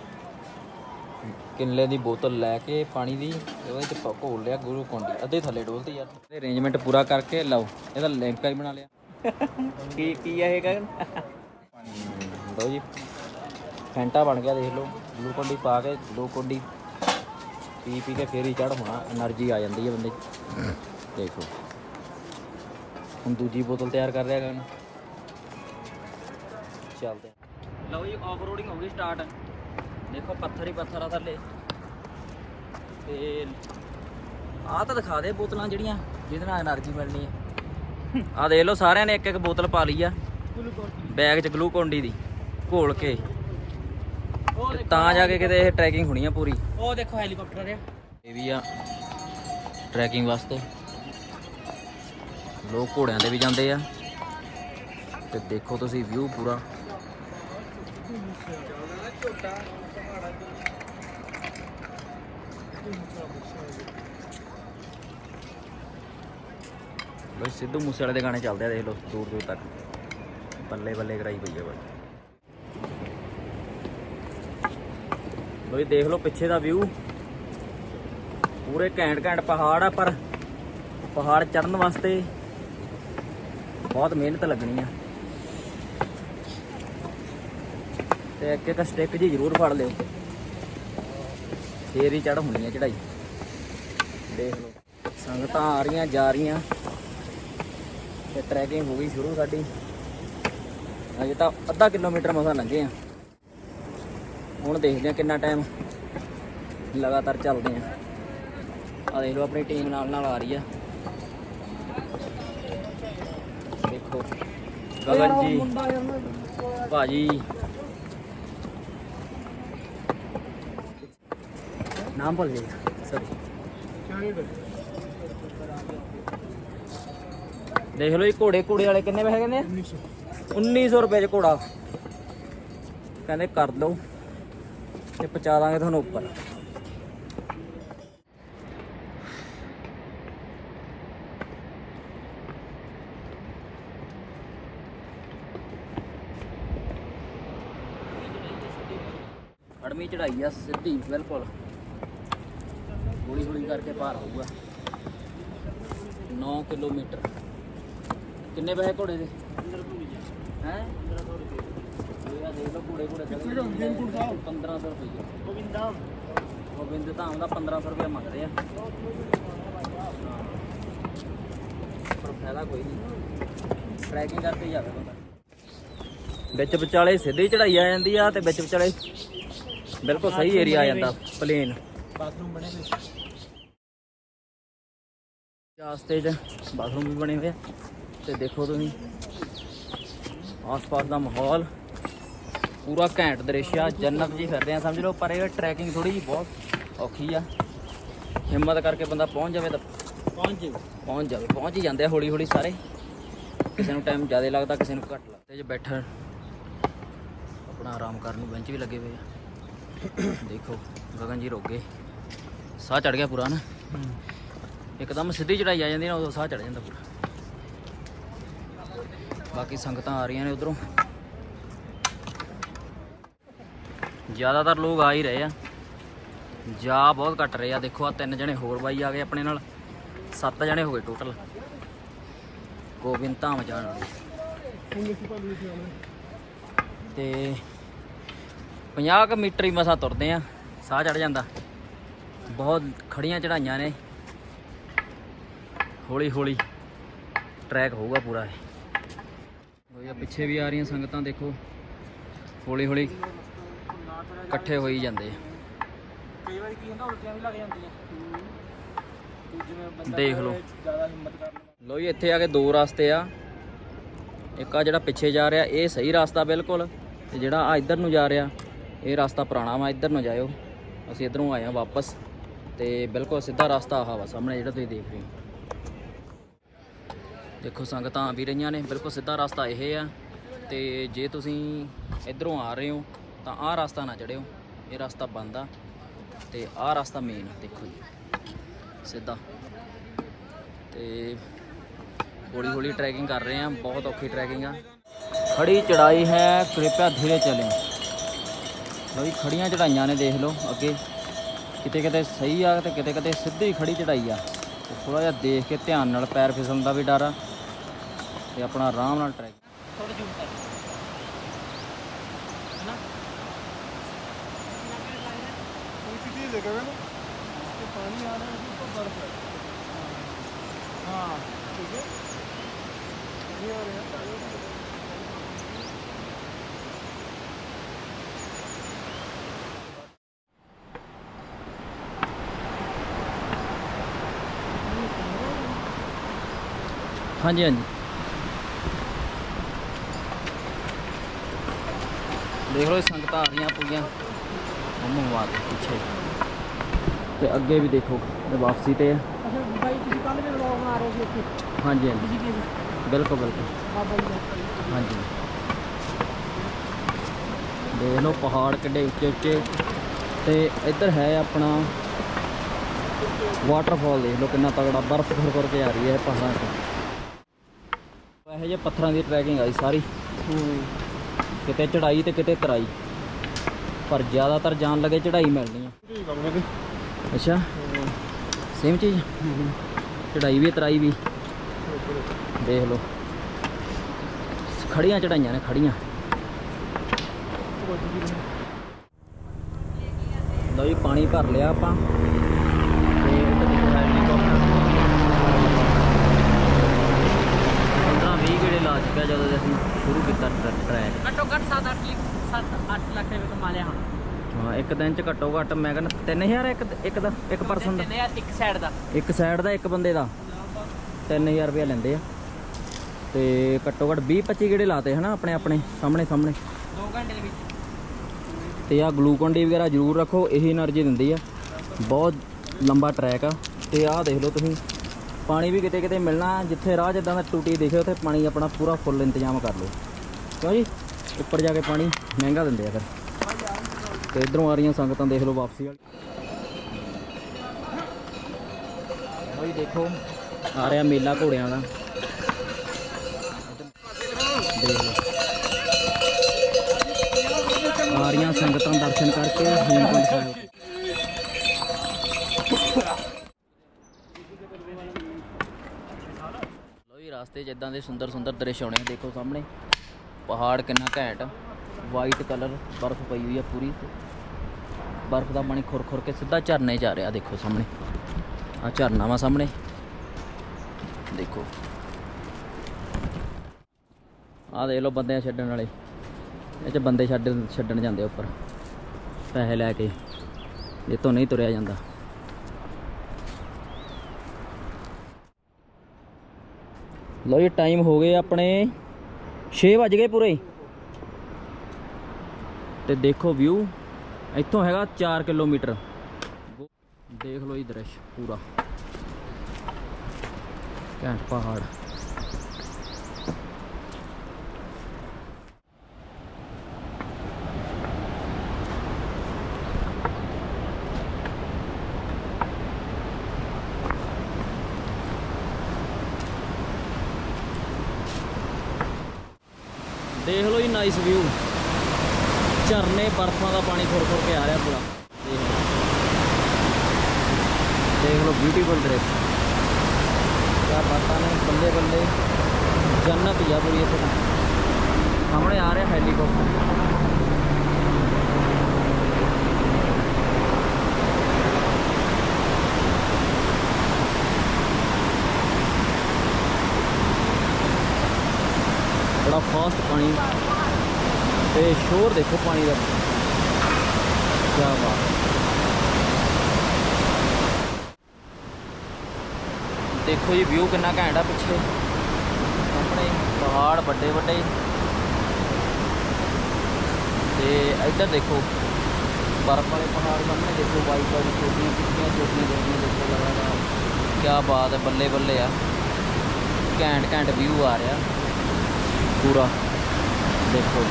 S1: ਕਿੰਲੇ ਦੀ ਬੋਤਲ ਲੈ ਕੇ ਪਾਣੀ ਦੀ ਉਹਦੇ ਚ ਘੋਲ ਲਿਆ ਗੁਰੂ ਕੁੰਡੀ ਅੱਧੇ ਥੱਲੇ ਡੋਲਤੀ ਯਾਰ। ਇਹ ਅਰੇਂਜਮੈਂਟ ਪੂਰਾ ਕਰਕੇ ਲਓ ਇਹਦਾ ਲੈਂਕਾ ਹੀ ਬਣਾ ਲਿਆ। <laughs> ਕੀ ਕੀ ਹੈ ਇਹ ਗਗਨ ਲਓ ਜੀ ਫੈਂਟਾ ਬਣ ਗਿਆ ਦੇਖ ਲਓ ਗਲੂ ਕੁੰਡੀ ਪਾ ਕੇ ਗਲੂ ਕੁੰਡੀ ਪੀ ਪੀ ਕੇ ਫੇਰ ਹੀ ਚੜ ਹੋਣਾ એનર્ਜੀ ਆ ਜਾਂਦੀ ਹੈ ਬੰਦੇ 'ਚ। ਦੇਖੋ ਹੁਣ ਦੂਜੀ ਬੋਤਲ ਤਿਆਰ ਕਰ ਰਿਹਾ ਗਗਨ ਚੱਲਦੇ ਲਓ ਜੀ ਆਫ ਰੋਡਿੰਗ ਹੋ ਗਈ ਸਟਾਰਟ ਦੇਖੋ ਪੱਥਰ ਹੀ ਪੱਥਰ ਆ ਥੱਲੇ। ਤੇ ਆਹ ਤਾਂ ਦਿਖਾ ਦੇ ਬੋਤਲਾਂ ਜਿਹੜੀਆਂ ਜਿਹਦੇ ਨਾਲ એનર્ਜੀ ਮਿਲਣੀ ਹੈ ਆਹ ਦੇਖ ਲਓ ਸਾਰਿਆਂ ਨੇ ਇੱਕ ਇੱਕ ਬੋਤਲ ਪਾ ਲਈ ਆ ਬੈਗ 'ਚ ਗਲੂਕੋਨ ਦੀ ਘੋਲ ਕੇ। ਤਾਂ ਜਾ ਕੇ ਕਿਤੇ ਇਹ ਟਰੈਕਿੰਗ ਹੋਣੀ ਆ ਪੂਰੀ।
S2: ਉਹ ਦੇਖੋ ਹੈਲੀਕਾਪਟਰ ਆ।
S1: ਇਹ ਵੀ ਆ ਟਰੈਕਿੰਗ ਵਾਸਤੇ। ਲੋਕ ਘੋੜਿਆਂ ਦੇ ਵੀ ਜਾਂਦੇ ਆ। ਤੇ ਦੇਖੋ ਤੁਸੀਂ ਵਿਊ ਪੂਰਾ। ਬਈ ਸਿੱਧੂ ਮੂਸੇ ਵਾਲੇ ਦੇ ਗਾਣੇ ਚੱਲਦੇ ਆ, ਦੇਖ ਲਓ, ਦੂਰ ਦੂਰ ਤੱਕ। ਬੱਲੇ ਬੱਲੇ ਕਰਾਈ ਪਈ ਆ ਬਈ ਬਈ ਦੇਖ ਲਓ ਪਿੱਛੇ ਦਾ ਵਿਊ ਪੂਰੇ ਘੈਂਟ ਘੈਂਟ ਪਹਾੜ ਆ, ਪਰ ਪਹਾੜ ਚੜਨ ਵਾਸਤੇ ਬਹੁਤ ਮਿਹਨਤ ਲੱਗਣੀ ਆ। ਤੇ ਇੱਕ ਇੱਕ ਸਟਿਕ ਜੀ ਜ਼ਰੂਰ ਫੜ ਲਿਓ। ਫੇਰ ਹੀ ਚੜ ਹੋਣੀ ਆ ਚੜਾਈ ਦੇਖ ਲਓ। ਸੰਗਤਾਂ ਆ ਰਹੀਆਂ, ਜਾ ਰਹੀਆਂ। ਤੇ ਟਰੈਕਿੰਗ ਹੋ ਗਈ ਸ਼ੁਰੂ ਸਾਡੀ। ਅਜੇ ਤਾਂ ਅੱਧਾ ਕਿਲੋਮੀਟਰ ਮਸਾਂ ਲੰਘੇ ਆ। ਹੁਣ ਦੇਖਦੇ ਆ ਕਿੰਨਾ ਟਾਈਮ ਲਗਾਤਾਰ ਚੱਲਦੇ ਆ। ਆ ਦੇਖ ਲਓ, ਆਪਣੀ ਟੀਮ ਨਾਲ ਨਾਲ ਆ ਰਹੀ ਆ। ਦੇਖੋ। ਗਗਨ ਜੀ, ਭਾਜੀ। ਨਾਮ ਭੁੱਲ ਗਿਆ ਸਰ। ਦੇਖ ਲਓ ਜੀ, ਘੋੜੇ ਘੋੜੇ ਵਾਲੇ ਕਿੰਨੇ ਪੈਸੇ ਕਹਿੰਦੇ ਆ? 1900 ਰੁਪਏ ਚ ਘੋੜਾ। ਕਹਿੰਦੇ ਕਰ ਲਓ ਤੇ ਪਹੁੰਚਾ ਦਾਂਗੇ ਤੁਹਾਨੂੰ ਉੱਪਰ। ਅੜਮੀ ਚੜਾਈ ਆ ਸਿੱਧੀ, ਬਿਲਕੁਲ। ਹੌਲੀ ਹੌਲੀ ਕਰਕੇ ਪਾਰ ਹੋਊਗਾ। 9 ਕਿਲੋਮੀਟਰ। ਕਿੰਨੇ ਪੈਸੇ ਘੋੜੇ ਦੇ? ਹੈ? ਇਹ ਦੇਖ ਲਓ ਘੋੜੇ ਘੋੜੇ ਕਿੱਥੇ ਜਾਂਦੇ 1500 ਰੁਪਏ। ਗੋਬਿੰਦਾ ਗੋਬਿੰਦ ਧਾਮ ਦਾ 1500 ਰੁਪਏ ਮੰਗਦੇ ਆ ਪਰ ਫਾਇਦਾ ਕੋਈ ਨਹੀਂ। ਟਰੈਕਿੰਗ ਕਰਕੇ ਜਾਵੇ ਬੰਦਾ। ਵਿੱਚ ਵਿਚਾਲੇ ਸਿੱਧੀ ਚੜਾਈ ਆ ਜਾਂਦੀ ਆ ਤੇ ਵਿੱਚ ਵਿਚਾਲੇ ਬਿਲਕੁਲ ਸਹੀ ਏਰੀਆ ਆ ਜਾਂਦਾ ਪਲੇਨ
S2: ਬਾਥਰੂਮ ਬਣੇ ਹੋਏ।
S1: ਰਾਸਤੇ 'ਚ ਬਾਥਰੂਮ ਵੀ ਬਣੇ ਹੋਏ ਆ ਤੇ ਦੇਖੋ ਤੁਸੀਂ। ਆਸ-ਪਾਸ ਦਾ ਮਾਹੌਲ। ਪੂਰਾ ਘੈਂਟ ਦ੍ਰਿਸ਼ ਆ ਜੰਨਤ ਜੀ ਫਿਰ ਰਹੇ ਆ ਸਮਝ ਲਓ ਪਰ ਇਹ ਟਰੈਕਿੰਗ ਥੋੜੀ ਜੀ ਬਹੁਤ ਔਖੀ ਆ। ਹਿੰਮਤ ਕਰਕੇ ਬੰਦਾ ਪਹੁੰਚ ਜਾਵੇ ਤਾਂ
S2: ਪਹੁੰਚ ਜੀ
S1: ਪਹੁੰਚ ਜਾਵੇ ਪਹੁੰਚ ਹੀ ਜਾਂਦੇ ਆ ਹੌਲੀ ਹੌਲੀ ਸਾਰੇ। ਕਿਸੇ ਨੂੰ ਟਾਈਮ ਜ਼ਿਆਦਾ ਲੱਗਦਾ ਕਿਸੇ ਨੂੰ ਘੱਟ ਲੱਗਦਾ। ਜੇ ਬੈਠਣ ਆਪਣਾ ਆਰਾਮ ਕਰਨ ਨੂੰ ਬੈਂਚ ਵੀ ਲੱਗੇ ਹੋਏ ਆ। ਦੇਖੋ ਗਗਨ ਜੀ ਰੁਕ ਗਏ। ਸਾਹ ਚੜ ਗਿਆ ਪੂਰਾ ਨਾ। ਇੱਕਦਮ ਸਿੱਧੀ ਚੜਾਈ ਆ ਜਾਂਦੀ ਨਾ, ਉਦੋਂ ਸਾਹ ਚੜ ਜਾਂਦਾ ਪੂਰਾ। ਬਾਕੀ ਸੰਗਤਾਂ ਆ ਰਹੀਆਂ ਨੇ ਉਧਰੋਂ। ਜ਼ਿਆਦਾਤਰ ਲੋਕ ਆ ਹੀ ਰਹੇ ਆ। ਜਾ ਬਹੁਤ ਘੱਟ ਰਹੇ ਆ। ਦੇਖੋ ਆ ਤਿੰਨ ਜਣੇ ਹੋਰ ਬਾਈ ਆ ਗਏ ਆਪਣੇ ਨਾਲ। ਸੱਤ ਜਣੇ ਹੋ ਗਏ ਟੋਟਲ ਗੋਬਿੰਦ ਧਾਮ ਜਾਣ ਵਾਲੇ। ਤੇ 50 ਕੁ ਮੀਟਰ ਹੀ ਮਸਾ ਤੁਰਦੇ ਆ। ਸਾਹ ਚੜ ਜਾਂਦਾ। ਬਹੁਤ ਖੜੀਆਂ ਚੜਾਈਆਂ ਨੇ। ਹੌਲੀ ਹੌਲੀ ਟਰੈਕ ਹੋਊਗਾ ਪੂਰਾ ਇਹ। ਉਹ ਪਿੱਛੇ ਵੀ ਆ ਰਹੀਆਂ ਸੰਗਤਾਂ ਦੇਖੋ। ਹੌਲੀ ਹੌਲੀ ਇਕੱਠੇ ਹੋਈ ਜਾਂਦੇ ਆ।
S2: ਕਈ ਵਾਰੀ ਕੀ ਹੁੰਦਾ ਉਲਟੀਆਂ ਵੀ ਲੱਗ ਜਾਂਦੀਆਂ।
S1: ਦੇਖ ਲਓ। ਲੋ ਜੀ ਇੱਥੇ ਆ ਕੇ ਦੋ ਰਸਤੇ ਆ। ਇੱਕ ਆ ਜਿਹੜਾ ਪਿੱਛੇ ਜਾ ਰਿਹਾ ਇਹ ਸਹੀ ਰਸਤਾ ਬਿਲਕੁਲ। ਤੇ ਜਿਹੜਾ ਆ ਇੱਧਰ ਨੂੰ ਜਾ ਰਿਹਾ ਇਹ ਰਸਤਾ ਪੁਰਾਣਾ ਵਾ ਇੱਧਰ ਨੂੰ ਜਾਇਓ। ਅਸੀਂ ਇੱਧਰੋਂ ਆਏ ਆ ਵਾਪਸ। ਤੇ ਬਿਲਕੁਲ ਸਿੱਧਾ ਰਸਤਾ ਆਹ ਵਾ ਸਾਹਮਣੇ ਜਿਹੜਾ ਤੁਸੀਂ ਦੇਖ ਰਹੇ ਹੋ। ਦੇਖੋ ਸੰਗਤਾਂ ਆ ਵੀ ਰਹੀਆਂ ਨੇ, ਬਿਲਕੁਲ ਸਿੱਧਾ ਰਸਤਾ ਇਹ ਆ। ਤੇ ਜੇ ਤੁਸੀਂ ਇੱਧਰੋਂ ਆ ਰਹੇ ਹੋ, ਤਾਂ ਆਹ ਰਸਤਾ ਨਾ ਚੜਿਓ, ਇਹ ਰਸਤਾ ਬੰਦ ਆ। ਤੇ ਆਹ ਰਸਤਾ ਮੇਨ ਦੇਖੋ ਜੀ, ਸਿੱਧਾ। ਤੇ ਹੌਲੀ ਹੌਲੀ ਟਰੈਕਿੰਗ ਕਰ ਰਹੇ ਹਾਂ ਬਹੁਤ ਔਖੀ ਟਰੈਕਿੰਗ ਆ। ਖੜੀ ਚੜਾਈ ਹੈ, ਕਿਰਪਾ ਧੀਰੇ ਚਲੇ ਲਓ ਜੀ ਖੜੀਆਂ ਚੜਾਈਆਂ ਨੇ, ਦੇਖ ਲਓ ਅੱਗੇ। ਕਿਤੇ ਕਿਤੇ ਸਹੀ ਆ ਤੇ ਕਿਤੇ ਕਿਤੇ ਸਿੱਧੀ ਖੜੀ ਚੜਾਈ ਆ। ਤੇ ਥੋੜਾ ਜਿਹਾ ਦੇਖ ਕੇ ਧਿਆਨ ਨਾਲ ਪੈਰ ਫਿਸਲਣ ਦਾ ਵੀ ਡਰ ਆ। ਤੇ ਆਪਣਾ ਆਰਾਮ ਨਾਲ ਟਰੈਕ
S2: ਥੋੜਾ ਜੂਮ ਕਰ। ਹੈਨਾ?
S3: ਕੋਈ ਚੀਜ਼ ਦੇਖਾ ਨਾ ਕਿ ਪਾਣੀ ਆ ਰਿਹਾ ਹੈ ਉੱਪਰ ਬਰਫ਼ ਹੈ।
S2: ਹਾਂ
S3: ਠੀਕ ਹੈ ਨਹੀਂ ਆ ਰਿਹਾ।
S1: ਹਾਂਜੀ ਹਾਂਜੀ। ਦੇਖ ਲਓ ਸੰਗਤਾਂ ਆ ਰਹੀਆਂ ਪੂਰੀਆਂ। ਮੰਮੂ ਮਾਰ ਪਿੱਛੇ। ਤੇ ਅੱਗੇ ਵੀ ਦੇਖੋ ਤੇ ਵਾਪਸੀ ਤੇ ਆ।
S2: ਬਾਈ ਤੁਸੀਂ ਕੱਲ ਵੀ ਵਲੌਗ ਬਣਾ ਰਹੇ ਸੀ ਇੱਥੇ?
S1: ਹਾਂਜੀ ਹਾਂਜੀ। ਬਿਲਕੁਲ ਹਾਂਜੀ। ਦੇਖ ਲਓ ਪਹਾੜ ਕਿੱਡੇ ਉੱਚੇ ਉੱਚੇ। ਤੇ ਇੱਧਰ ਹੈ ਆਪਣਾ ਵਾਟਰਫਾਲ ਦੇਖ ਲਓ ਕਿੰਨਾ ਤਗੜਾ ਬਰਫ਼ ਖੁਰ ਖੁਰ ਕੇ ਆ ਰਹੀ ਹੈ ਪਹਾੜਾਂ 'ਤੋਂ। ਇਹੋ ਜਿਹੇ ਪੱਥਰਾਂ ਦੀ ਟਰੈਕਿੰਗ ਆਈ ਸਾਰੀ। ਕਿਤੇ ਚੜਾਈ ਤੇ ਕਿਤੇ ਤਰਾਈ। ਪਰ ਜ਼ਿਆਦਾਤਰ ਜਾਣ ਲੱਗੇ ਚੜਾਈ ਮਿਲਣੀ ਆ।
S3: ਠੀਕ ਆ ਬਣੇ
S1: ਅੱਛਾ? ਸੇਮ ਚੀਜ਼? ਚੜਾਈ ਵੀ ਤਰਾਈ ਵੀ। ਦੇਖ ਲਓ। ਖੜੀਆਂ ਚੜਾਈਆਂ ਨੇ ਖੜੀਆਂ। ਲਓ ਜੀ ਪਾਣੀ ਭਰ ਲਿਆ ਆਪਾਂ। ਤੇ ਦੇਖੋ ਹੈਲੀਕਾਪਟਰ 15 ਆ ਚੁੱਕਿਆ ਜਦੋਂ ਅਸੀਂ ਸ਼ੁਰੂ ਕੀਤਾ ਟਰੈਕ।
S2: ਘੱਟੋ ਘੱਟ 7-8 ਲੱਖ 7-8 ਲੱਖ ਰੁਪਏ
S1: ਹਾਂ ਇੱਕ ਦਿਨ ਚ ਘੱਟੋ ਘੱਟ ਮੈਂ ਕਹਿੰਦਾ 3000 ਇੱਕ ਇੱਕ ਦਾ ਇੱਕ ਪਰਸਨ ਦਾ।
S2: 3000 ਇੱਕ ਸਾਈਡ ਦਾ।
S1: ਇੱਕ ਸਾਈਡ ਦਾ ਇੱਕ ਬੰਦੇ ਦਾ। 3000 ਰੁਪਏ ਲੈਂਦੇ ਆ। ਤੇ ਘੱਟੋ ਘੱਟ 20 25 ਗੇੜੇ ਲਾਤੇ ਹਨਾ ਆਪਣੇ ਆਪਣੇ ਸਾਹਮਣੇ ਸਾਹਮਣੇ।
S2: 2 ਘੰਟੇ ਦੇ ਵਿੱਚ।
S1: ਤੇ ਆ ਗਲੂਕਨ ਡੀ ਵਗੈਰਾ ਜ਼ਰੂਰ ਰੱਖੋ ਇਹੀ એનર્ਜੀ ਦਿੰਦੀ ਆ। ਬਹੁਤ ਲੰਬਾ ਟਰੈਕ ਆ। ਤੇ ਆਹ ਦੇਖ ਲਓ ਤੁਸੀਂ। ਪਾਣੀ ਵੀ ਕਿਤੇ ਕਿਤੇ ਮਿਲਣਾ ਜਿੱਥੇ ਰਾਹ ਜਿੱਦਾਂ ਦਾ ਟੂਟੀ ਦਿਖੇ, ਉੱਥੇ ਪਾਣੀ ਆਪਣਾ ਪੂਰਾ ਫੁੱਲ ਇੰਤਜ਼ਾਮ ਕਰ ਲਓ। ਕਿਉਂ ਜੀ? ਉੱਪਰ ਜਾ ਕੇ ਪਾਣੀ ਮਹਿੰਗਾ ਦਿੰਦੇ ਆ ਫਿਰ। ਤੇ ਇਧਰੋਂ ਆ ਰਹੀਆਂ ਸੰਗਤਾਂ, ਦੇਖ ਲਓ ਵਾਪਸੀ ਵਾਲੀ। ਬਈ ਦੇਖੋ, ਆ ਰਿਹਾ ਮੇਲਾ ਘੋੜਿਆਂ ਦਾ। ਦੇਖ ਲਓ। ਆ ਰਹੀਆਂ ਸੰਗਤਾਂ ਦਰਸ਼ਨ ਕਰਕੇ ਹੇਮਕੁੰਟ ਸਾਹਿਬ ਲੋ ਜੀ ਰਸਤੇ 'ਚ ਇਦਾਂ ਦੇ ਸੁੰਦਰ ਸੁੰਦਰ ਦ੍ਰਿਸ਼ ਆਉਣੇ ਦੇਖੋ ਸਾਹਮਣੇ। ਪਹਾੜ ਕਿੰਨਾ ਘੈਂਟ ਵਾਈਟ ਕਲਰ ਬਰਫ਼ ਪਈ ਹੋਈ ਆ ਪੂਰੀ। ਬਰਫ਼ ਦਾ ਪਾਣੀ ਖੁਰ ਖੁਰ ਕੇ ਸਿੱਧਾ ਝਰਨੇ 'ਚ ਆ ਰਿਹਾ, ਦੇਖੋ ਸਾਹਮਣੇ। ਆ ਝਰਨਾ ਵਾ ਸਾਹਮਣੇ। ਦੇਖੋ। ਆ ਦੇਖ ਲਓ ਬੰਦੇ ਛੱਡਣ ਵਾਲੇ। ਇਹ 'ਚ ਬੰਦੇ ਛੱਡ ਛੱਡਣ ਜਾਂਦੇ ਉੱਪਰ। ਪੈਸੇ ਲੈ ਕੇ। ਇਹ ਤੋਂ ਨਹੀਂ ਤੁਰਿਆ ਜਾਂਦਾ। ਲਓ ਜੀ ਟਾਈਮ ਹੋ ਗਏ ਆਪਣੇ 6 ਵੱਜ ਗਏ ਪੂਰੇ। ਤੇ ਦੇਖੋ ਵਿਊ ਇੱਥੋਂ ਹੈਗਾ 4 ਕਿਲੋਮੀਟਰ। ਦੇਖ ਲਓ ਜੀ ਦ੍ਰਿਸ਼ ਪੂਰਾ। ਘੈਂਟ ਪਹਾੜ। ਦੇਖ ਲਓ ਜੀ ਨਾਈਸ ਵਿਊ ਝਰਨੇ, ਬਰਫਾਂ ਦਾ ਪਾਣੀ ਫੁਰ ਫੁਰ ਕੇ ਆ ਰਿਹਾ ਪੂਰਾ। ਦੇਖ ਲਓ। ਬਿਊਟੀਫੁਲ ਦ੍ਰਿਸ਼ ਕਿਆ ਬਾਤਾਂ ਨੇ, ਬੱਲੇ ਬੱਲੇ। ਜੰਨਤ ਹੀ ਆ ਪੂਰੀ ਇੱਥੇ ਸਾਹਮਣੇ ਆ ਰਿਹਾ ਹੈਲੀਕਾਪਟਰ ਬੜਾ ਫਾਸਟ ਪਾਣੀ। ਤੇ ਸ਼ੋਰ ਦੇਖੋ ਪਾਣੀ ਦਾ। ਕੀ ਬਾਤ। ਦੇਖੋ ਜੀ ਵਿਊ ਕਿੰਨਾ ਘੈਂਟ ਆ ਪਿੱਛੇ। ਸਾਹਮਣੇ ਪਹਾੜ ਵੱਡੇ ਵੱਡੇ। ਤੇ ਇੱਧਰ ਦੇਖੋ, ਬਰਫ਼ ਵਾਲੇ ਪਹਾੜ ਸਾਹਮਣੇ ਦੇਖੋ ਬਾਈਕ ਵਾਲੀ ਛੋਟੀਆਂ ਪਿੱਛੀਆਂ ਛੋਟੀਆਂ ਛੋਟੀਆਂ ਦੇਖੋ ਲਗਾਤਾਰ। ਕੀ ਬਾਤ ਹੈ, ਬੱਲੇ ਬੱਲੇ ਆ। ਘੈਂਟ ਘੈਂਟ ਵਿਊ ਆ ਰਿਹਾ। ਪੂਰਾ। ਦੇਖੋ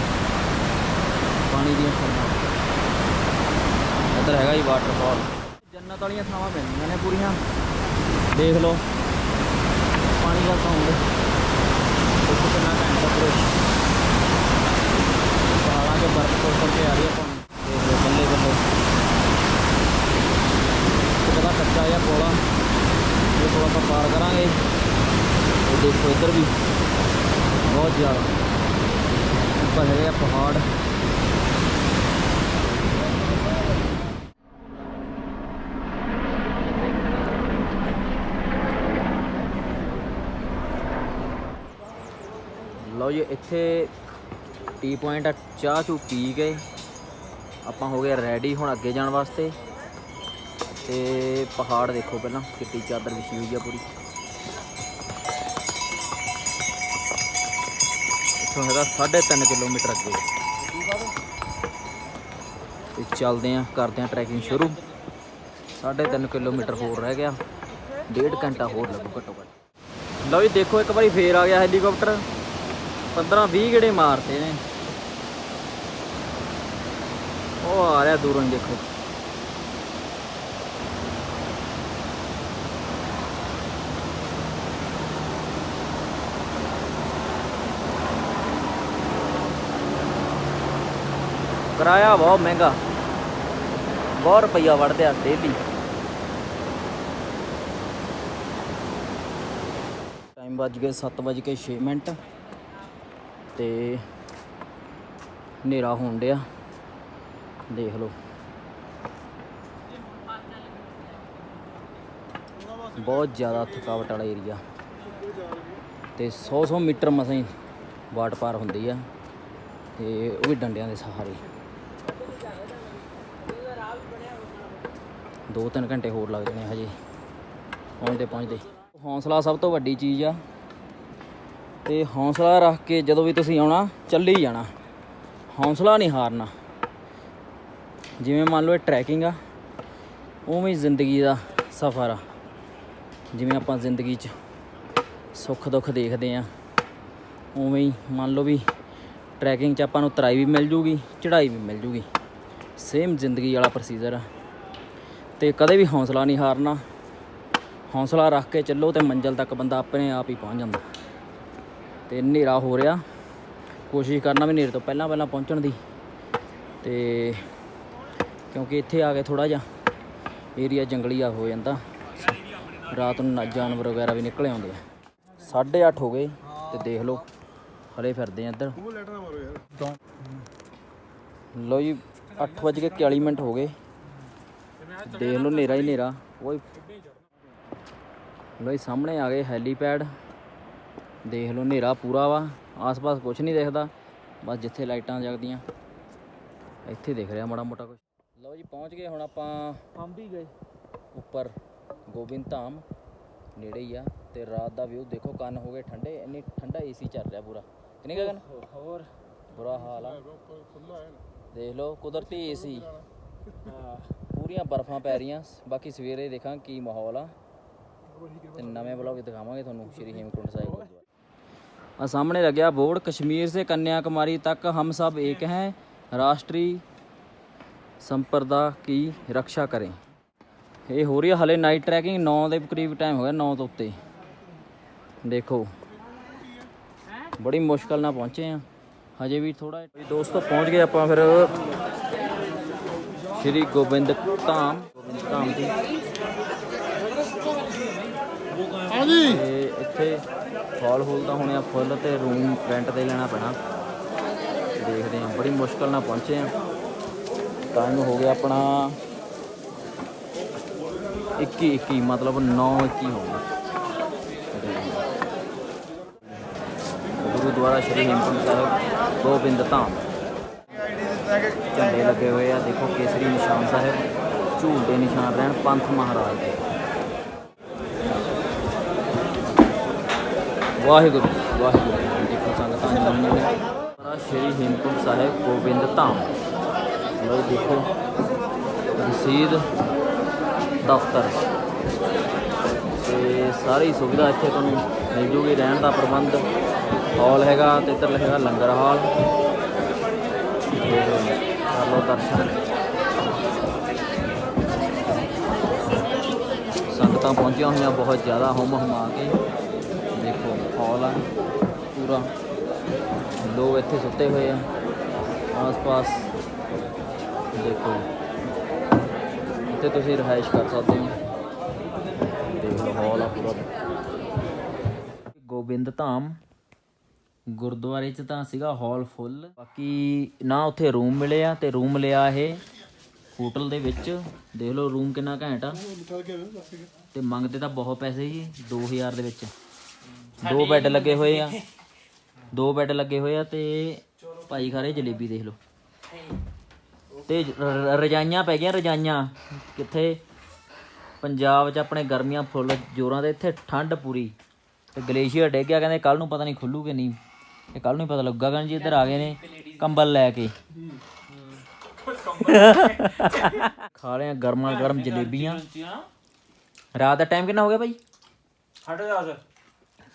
S1: ਪਾਣੀ ਦੀਆਂ ਛੱਲਾਂ ਇੱਧਰ ਹੈਗਾ ਜੀ ਵਾਟਰਫਾਲ ਜੰਨਤ ਵਾਲੀਆਂ ਥਾਵਾਂ ਪੈਂਦੀਆਂ ਨੇ ਪੂਰੀਆਂ। ਦੇਖ ਲਓ। ਪਾਣੀ ਦਾ ਸਾਊਂਡ ਦੇਖੋ ਕਿੰਨਾ ਘੈਂਟ ਆ ਪੂਰੇ। ਪਹਾੜਾਂ 'ਚ ਬਰਫ਼ ਕੋਲ ਕੇ ਆ ਰਹੀ ਹੈ ਪਾਣੀ। ਦੇਖ ਲਓ, ਬੱਲੇ ਬੱਲੇ। ਥੋੜਾ ਕੱਚਾ ਜਿਹਾ ਪੁਲ। ਆ ਇਹ ਪੁਲ ਆਪਾਂ ਪਾਰ ਕਰਾਂਗੇ। ਇਹ ਦੇਖੋ ਇੱਧਰ ਵੀ। ਬਹੁਤ ਜ਼ਿਆਦਾ। ਉੱਪਰ ਹੈਗੇ ਆ ਪਹਾੜ। ਲਓ ਜੀ, ਇੱਥੇ ਟੀ ਪੁਆਇੰਟ ਆ, ਚਾਹ ਚੂ ਪੀ ਗਏ ਆਪਾਂ ਹੋ ਗਏ ਰੈਡੀ ਹੁਣ ਅੱਗੇ ਜਾਣ ਵਾਸਤੇ। ਤੇ ਪਹਾੜ ਦੇਖੋ ਪਹਿਲਾਂ, ਕਿੱਡੀ ਚਾਦਰ ਵਿਛੀ ਹੋਈ ਆ ਪੂਰੀ। ਇੱਥੋਂ ਹੈਗਾ 3.5 ਕਿਲੋਮੀਟਰ ਅੱਗੇ। ਤੇ ਚੱਲਦੇ ਆਂ, ਕਰਦੇ ਆਂ ਟਰੈਕਿੰਗ ਸ਼ੁਰੂ। 3.5 ਕਿਲੋਮੀਟਰ ਹੋਰ ਰਹਿ ਗਿਆ। ਡੇਢ ਘੰਟਾ ਹੋਰ ਲੱਗੂ ਘੱਟੋ ਘੱਟ। ਲਓ ਜੀ, ਦੇਖੋ ਇੱਕ ਵਾਰੀ ਫੇਰ ਆ ਗਿਆ ਹੈਲੀਕਾਪਟਰ। 15 20 ਗੇੜੇ ਮਾਰਤੇ ਨੇ। ਉਹ ਆ ਰਿਹਾ ਦੂਰੋਂ ਦੇਖੋ। ਕਿਰਾਇਆ ਬਹੁਤ ਮਹਿੰਗਾ। ਬਹੁਤ ਰੁਪਈਆ ਵੜਦੇ ਆ ਡੇਲੀ ਟਾਈਮ ਵੱਜ ਗਏ 7 ਵੱਜ ਕੇ 6 ਮਿੰਟ ਤੇ ਹਨੇਰਾ ਹੋਣ ਡਿਆ। ਦੇਖ ਲਓ। ਬਹੁਤ ਜ਼ਿਆਦਾ ਥਕਾਵਟ ਵਾਲਾ ਏਰੀਆ ਤੇ 100 100 ਮੀਟਰ ਮਸਾਂ ਹੀ ਵਾਟ ਪਾਰ ਹੁੰਦੀ ਆ। ਤੇ ਉਹ ਵੀ ਡੰਡਿਆਂ ਦੇ ਸਹਾਰੇ। ਦੋ ਤਿੰਨ ਘੰਟੇ ਹੋਰ ਲੱਗ ਜਾਣੇ ਹਜੇ। ਪਹੁੰਚਦੇ ਪਹੁੰਚਦੇ। ਹੌਸਲਾ ਸਭ ਤੋਂ ਵੱਡੀ ਚੀਜ਼ ਆ। ਤੇ ਹੌਸਲਾ ਰੱਖ ਕੇ ਜਦੋਂ ਵੀ ਤੁਸੀਂ ਆਉਣਾ, ਚੱਲੀ ਜਾਣਾ। ਹੌਸਲਾ ਨਹੀਂ ਹਾਰਨਾ। ਜਿਵੇਂ ਮੰਨ ਲਓ ਇਹ ਟਰੈਕਿੰਗ ਆ, ਉਵੇਂ ਹੀ ਜ਼ਿੰਦਗੀ ਦਾ ਸਫ਼ਰ ਆ। ਜਿਵੇਂ ਆਪਾਂ ਜ਼ਿੰਦਗੀ 'ਚ ਸੁੱਖ ਦੁੱਖ ਦੇਖਦੇ ਆ, ਉਵੇਂ ਹੀ ਮੰਨ ਲਓ ਵੀ ਟਰੈਕਿੰਗ 'ਚ ਆਪਾਂ ਨੂੰ ਤਰਾਈ ਵੀ ਮਿਲ ਜੂਗੀ, ਚੜ੍ਹਾਈ ਵੀ ਮਿਲ ਜੂਗੀ। ਸੇਮ ਜ਼ਿੰਦਗੀ ਵਾਲਾ ਪ੍ਰੋਸੀਜਰ ਆ। ਤੇ ਕਦੇ ਵੀ ਹੌਸਲਾ ਨਹੀਂ ਹਾਰਨਾ। ਹੌਸਲਾ ਰੱਖ ਕੇ ਚੱਲੋ ਤੇ ਮੰਜ਼ਲ ਤੱਕ ਬੰਦਾ ਆਪਣੇ ਆਪ ਹੀ ਪਹੁੰਚ ਜਾਂਦਾ। ਤੇ ਹਨੇਰਾ ਹੋ ਰਿਹਾ। ਕੋਸ਼ਿਸ਼ ਕਰਨਾ ਵੀ ਹਨੇਰੇ ਤੋਂ ਪਹਿਲਾਂ ਪਹਿਲਾਂ ਪਹੁੰਚਣ ਦੀ। ਤੇ ਕਿਉਂਕਿ ਇੱਥੇ ਆ ਕੇ ਥੋੜਾ ਜਿਹਾ ਏਰੀਆ ਜੰਗਲੀ ਆ ਹੋ ਜਾਂਦਾ। ਰਾਤ ਨੂੰ ਨਾ ਜਾਨਵਰ ਵਗੈਰਾ ਵੀ ਨਿਕਲੇ ਆਉਂਦੇ ਆ। 8:30 ਹੋ ਗਏ ਤੇ ਦੇਖ ਲਓ, ਹਲੇ ਫਿਰਦੇ ਆ ਇੱਧਰ।
S3: ਉਹ ਲੈਟਰ ਨਾ ਮਾਰੋ ਯਾਰ
S1: ਲਓ ਜੀ 8:41 ਮਿੰਟ ਹੋ ਗਏ। ਦੇਖ ਲਓ ਹਨੇਰਾ ਹੀ ਹਨੇਰਾ। ਓਏ। ਜੀ ਸਾਹਮਣੇ ਆ ਗਏ ਹੈਲੀਪੈਡ। ਦੇਖ ਲਓ ਹਨੇਰਾ ਪੂਰਾ ਵਾ। ਆਸ-ਪਾਸ ਕੁਝ ਨਹੀਂ ਦਿਖਦਾ। ਬਸ ਜਿੱਥੇ ਲਾਈਟਾਂ ਜਗਦੀਆਂ। ਇੱਥੇ ਦਿਖ ਰਿਹਾ ਮਾੜਾ ਮੋਟਾ ਕੁਝ ਲਓ ਜੀ ਪਹੁੰਚ ਗਏ ਹੁਣ ਆਪਾਂ।
S2: ਪੰਬ ਹੀ ਗਏ।
S1: ਉੱਪਰ ਗੋਬਿੰਦ ਧਾਮ। ਨੇੜੇ ਹੀ ਆ। ਤੇ ਰਾਤ ਦਾ ਵਿਊ ਦੇਖੋ ਕੰਨ ਹੋ ਗਏ ਠੰਡੇ। ਇੰਨੀ ਠੰਡਾ ਏਸੀ ਚੱਲ ਰਿਹਾ ਪੂਰਾ। ਕਿੰਨੀ ਗਗਨ?
S2: ਹੋਰ
S1: ਬੁਰਾ ਹਾਲ ਆ।
S3: ਹੈ
S1: ਦੇਖ ਲਓ ਕੁਦਰਤੀ ਏਸੀ। ਪੂਰੀਆਂ ਬਰਫਾਂ ਪੈ ਰਹੀਆਂ। ਬਾਕੀ ਸਵੇਰੇ ਦੇਖਾਂ ਕੀ ਮਾਹੌਲ ਆ। ਤੇ ਨਵੇਂ ਬਲੌਗ ਦਿਖਾਵਾਂਗੇ ਤੁਹਾਨੂੰ ਸ਼੍ਰੀ ਹੇਮਕੁੰਟ ਸਾਹਿਬ ਗੁਰਦੁਆਰਾ। ਆ ਸਾਹਮਣੇ ਲੱਗਿਆ ਬੋਰਡ। ਕਸ਼ਮੀਰ ਸੇ ਕੰਨਿਆ ਕੁਮਾਰੀ ਤੱਕ ਹਮ ਸਭ ਇੱਕ ਹੈ। ਰਾਸ਼ਟਰੀ ਸੰਪਰਦਾ ਕੀ ਰੱਖਿਆ ਕਰੇ। ਇਹ ਹੋ ਰਹੀ ਹੈ ਹਲੇ ਨਾਈਟ ਟਰੈਕਿੰਗ 9 ਦੇ ਕਰੀਬ ਟਾਈਮ ਹੋ ਗਿਆ 9 ਤੋਂ ਉੱਤੇ। ਦੇਖੋ। ਬੜੀ ਮੁਸ਼ਕਲ ਨਾਲ ਪਹੁੰਚੇ ਆ। ਹਜੇ ਵੀ ਥੋੜਾ ਦੋਸਤੋ, ਪਹੁੰਚ ਗਏ ਆਪਾਂ ਫਿਰ ਸ਼੍ਰੀ ਗੋਬਿੰਦ ਧਾਮ। ਗੋਬਿੰਦ ਧਾਮ ਦੀ
S3: ਹਾਂਜੀ
S1: ਇੱਥੇ ਹਾਲ ਹੂਲ ਤਾਂ ਹੋਣੇ ਆ ਫੁੱਲ ਤੇ ਰੂਮ ਰੈਂਟ ਤੇ ਲੈਣਾ ਪੈਣਾ। ਦੇਖਦੇ ਆ ਬੜੀ ਮੁਸ਼ਕਲ ਨਾਲ ਪਹੁੰਚੇ ਆ ਟਾਈਮ ਹੋ ਗਿਆ ਆਪਣਾ 21 21 ਮਤਲਬ 9 21 ਹੋ ਗਿਆ ਗੁਰਦੁਆਰਾ ਸ਼੍ਰੀ ਹੇਮਕੁੰਟ ਸਾਹਿਬ ਗੋਬਿੰਦ ਧਾਮ। ਝੰਡੇ ਲੱਗੇ ਹੋਏ ਆ। ਦੇਖੋ ਕੇਸਰੀ ਨਿਸ਼ਾਨ ਸਾਹਿਬ, ਝੂਲਦੇ ਨਿਸ਼ਾਨ ਰਹਿਣ ਪੰਥ ਮਹਾਰਾਜ। ਦੇ ਵਾਹਿਗੁਰੂ ਵਾਹਿਗੁਰੂ। ਦੇਖੋ ਸੰਗਤਾਂ ਨੇ ਨੇ। ਸ਼੍ਰੀ ਹੇਮਕੁੰਟ ਸਾਹਿਬ, ਗੋਬਿੰਦ ਧਾਮ। ਲੋ ਦੇਖੋ, ਰਸੀਦ, ਦਫ਼ਤਰ। ਤੇ ਸਾਰੀ ਸੁਵਿਧਾ ਇੱਥੇ ਤੁਹਾਨੂੰ ਮਿਲ ਜੂਗੀ। ਰਹਿਣ ਦਾ ਪ੍ਰਬੰਧ ਹਾਲ ਹੈਗਾ, ਤੇ ਇੱਧਰ ਲਿਖੇਗਾ ਲੰਗਰ ਹਾਲ। ਦਰਸ਼ਨ ਸੰਗਤਾਂ ਪਹੁੰਚੀਆਂ ਹੋਈਆਂ ਬਹੁਤ ਜ਼ਿਆਦਾ ਹੁਮ ਹੁਮਾ ਕੇ ਦੇਖੋ ਹਾਲ ਆ ਪੂਰਾ ਲੋਕ ਇੱਥੇ ਸੁੱਤੇ ਹੋਏ ਆ ਆਸ-ਪਾਸ ਦੇਖੋ ਇੱਥੇ ਤੁਸੀਂ ਰਿਹਾਇਸ਼ ਕਰ ਸਕਦੇ ਹੋ ਗੋਬਿੰਦ ਧਾਮ ਗੁਰਦੁਆਰੇ 'ਚ ਤਾਂ ਸੀਗਾ ਹਾਲ ਫੁੱਲ। ਬਾਕੀ ਨਾ ਉੱਥੇ ਰੂਮ ਮਿਲੇ ਆ ਤੇ ਰੂਮ ਲਿਆ ਇਹ ਹੋਟਲ ਦੇ ਵਿੱਚ। ਦੇਖ ਲਓ ਰੂਮ ਕਿੰਨਾ ਘੈਂਟ ਆ। ਤੇ ਮੰਗਦੇ ਤਾਂ ਬਹੁਤ ਪੈਸੇ ਜੀ 2000 ਦੇ ਵਿੱਚ। ਦੋ ਬੈੱਡ ਲੱਗੇ ਹੋਏ ਆ। ਦੋ ਬੈੱਡ ਲੱਗੇ ਹੋਏ ਆ ਤੇ ਭਾਈ ਖਾਰੇ ਜਲੇਬੀ ਦੇਖ ਲਓ। ਤੇ ਰ- ਰਜਾਈਆਂ ਪੈ ਗਈਆਂ, ਰਜਾਈਆਂ। ਕਿੱਥੇ? ਪੰਜਾਬ 'ਚ ਆਪਣੇ ਗਰਮੀਆਂ ਫੁੱਲ, ਜੋਰਾਂ ਦੇ ਇੱਥੇ ਠੰਡ ਪੂਰੀ। ਤੇ ਗਲੇਸ਼ੀਅਰ ਡਿੱਗ ਗਿਆ, ਕਹਿੰਦੇ ਕੱਲ ਨੂੰ ਪਤਾ ਨਹੀਂ ਖੁੱਲੂ ਕਿ ਨਹੀਂ। ਤੇ ਕੱਲ ਨੂੰ ਪਤਾ ਲੱਗੂਗਾ ਗਗਨ ਜੀ ਇੱਧਰ ਆ ਗਏ ਨੇ ਕੰਬਲ ਲੈ ਕੇ। ਖਾ ਰਹੇ ਆ ਗਰਮਾ ਗਰਮ ਜਲੇਬੀਆਂ। ਰਾਤ ਦਾ ਟਾਈਮ ਕਿੰਨਾ ਹੋ ਗਿਆ ਭਾਈ?
S2: ਸਾਢੇ 10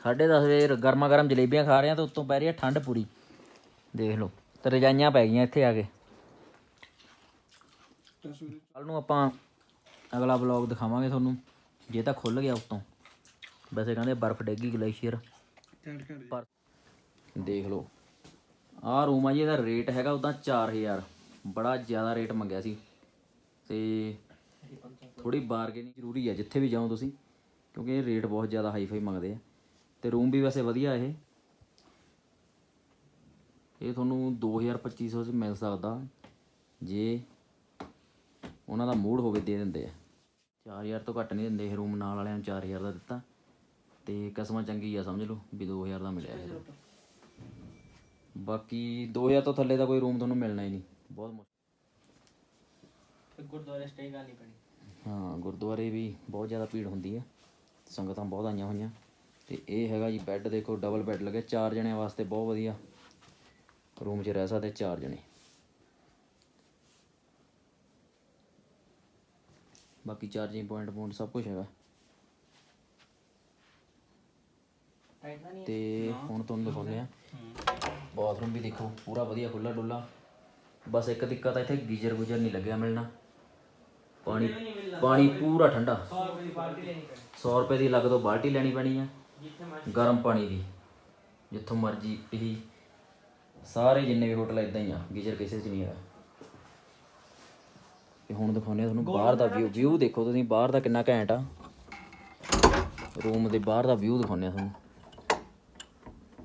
S1: ਸਾਢੇ ਦਸ ਵਜੇ ਗਰਮਾ ਗਰਮ ਜਲੇਬੀਆਂ ਖਾ ਰਹੇ ਆ ਤੇ ਉੱਤੋਂ ਪੈ ਰਹੀ ਆ ਠੰਡ ਪੂਰੀ। ਦੇਖ ਲਓ ਤੇ ਰਜਾਈਆਂ ਪੈ ਗਈਆਂ ਇੱਥੇ ਆ ਕੇ। ਕੱਲ ਨੂੰ ਆਪਾਂ ਅਗਲਾ ਵਲੌਗ ਦਿਖਾਵਾਂਗੇ ਤੁਹਾਨੂੰ। ਜੇ ਤਾਂ ਖੁੱਲ ਗਿਆ ਉੱਤੋਂ। ਵੈਸੇ ਕਹਿੰਦੇ ਬਰਫ਼ ਡੇਗੀ ਗਲੇਸ਼ੀਅਰ। ਪਰ ਦੇਖ ਲਓ। ਆਹ ਰੂਮ ਆ ਜੀ, ਇਹਦਾ ਰੇਟ ਹੈਗਾ ਉਦਾਂ 4000 ਬੜਾ ਜ਼ਿਆਦਾ ਰੇਟ ਮੰਗਿਆ ਸੀ। ਤੇ ਥੋੜੀ ਬਾਰਗੇਨਿੰਗ ਜ਼ਰੂਰੀ ਹੈ ਜਿੱਥੇ ਵੀ ਜਾਓ ਤੁਸੀਂ, ਕਿਉਂਕਿ ਇਹ ਰੇਟ ਬਹੁਤ ਜ਼ਿਆਦਾ ਹਾਈ ਫਾਈ ਮੰਗਦੇ ਆ। ਤੇ ਰੂਮ ਵੀ ਵੈਸੇ ਵਧੀਆ ਇਹ। ਇਹ ਤੁਹਾਨੂੰ 2250 ਚ ਮਿਲ ਸਕਦਾ, ਜੇ ਉਹਨਾਂ ਦਾ ਮੂਡ ਹੋਵੇ ਦੇ ਦਿੰਦੇ ਆ। 4000 ਤੋਂ ਘੱਟ ਨਹੀਂ ਦਿੰਦੇ, ਇਹ ਰੂਮ ਨਾਲ ਵਾਲਿਆਂ ਨੂੰ 4000 ਦਾ ਦਿੱਤਾ। ਤੇ ਕਸਮਾਂ ਚੰਗੀ ਆ, ਸਮਝ ਲਓ, ਵੀ 2000 ਦਾ ਮਿਲਿਆ ਇਹ ਬਾਕੀ 2000 ਤੋਂ ਥੱਲੇ ਦਾ ਕੋਈ ਰੂਮ ਤੁਹਾਨੂੰ ਮਿਲਣਾ ਹੀ ਨਹੀਂ। ਬਹੁਤ ਮੁਸ਼ਕਿਲ।
S2: ਗੁਰਦੁਆਰੇ ਸਟੇ ਕਰਨੀ ਪੈਣੀ।
S1: ਹਾਂ ਗੁਰਦੁਆਰੇ ਵੀ ਬਹੁਤ ਜ਼ਿਆਦਾ ਭੀੜ ਹੁੰਦੀ ਹੈ ਸੰਗਤਾਂ ਬਹੁਤ ਆਈਆਂ ਹੋਈਆਂ। ਤੇ ਇਹ ਹੈਗਾ ਜੀ ਬੈੱਡ ਦੇਖੋ ਡਬਲ ਬੈੱਡ ਲੱਗੇ। ਚਾਰ ਜਣਿਆਂ ਵਾਸਤੇ ਬਹੁਤ ਵਧੀਆ ਰੂਮ 'ਚ ਰਹਿ ਸਕਦੇ ਚਾਰ ਜਣੇ। ਬਾਕੀ ਚਾਰਜਿੰਗ ਪੁਆਇੰਟ ਪੁਆਇੰਟ ਸਭ ਕੁਝ ਹੈਗਾ। ਤੇ ਹੁਣ ਤੁਹਾਨੂੰ ਦਿਖਾਉਂਦੇ ਆ ਬਾਥਰੂਮ ਵੀ ਦੇਖੋ, ਪੂਰਾ ਵਧੀਆ ਖੁੱਲਾ ਡੁੱਲਾ ਬਸ ਇੱਕ ਦਿੱਕਤ ਆ, ਇੱਥੇ ਗੀਜ਼ਰ ਗੁਜਰ ਨਹੀਂ ਲੱਗਿਆ ਮਿਲਣਾ। ਪਾਣੀ ਪਾਣੀ ਪੂਰਾ ਠੰਡਾ। 100 ਰੁਪਏ ਦੀ ਲੱਗ ਤੋਂ ਬਾਲਟੀ ਲੈਣੀ ਪੈਣੀ ਆ, ਗਰਮ ਪਾਣੀ ਦੀ। ਜਿੱਥੋਂ ਮਰਜ਼ੀ ਪੀ ਸਾਰੇ ਜਿੰਨੇ ਵੀ ਹੋਟਲ ਇਦਾਂ ਹੀ ਆ, ਗੀਜ਼ਰ ਕਿਸੇ 'ਚ ਨਹੀਂ ਹੈਗਾ। ਤੇ ਹੁਣ ਦਿਖਾਉਂਦੇ ਆ ਤੁਹਾਨੂੰ, ਬਾਹਰ ਦਾ ਵਿਊ ਵਿਊ ਦੇਖੋ ਤੁਸੀਂ, ਬਾਹਰ ਦਾ ਕਿੰਨਾ ਘੈਂਟ ਆ। ਰੂਮ ਦੇ ਬਾਹਰ ਦਾ ਵਿਊ ਦਿਖਾਉਂਦੇ ਆ ਤੁਹਾਨੂੰ।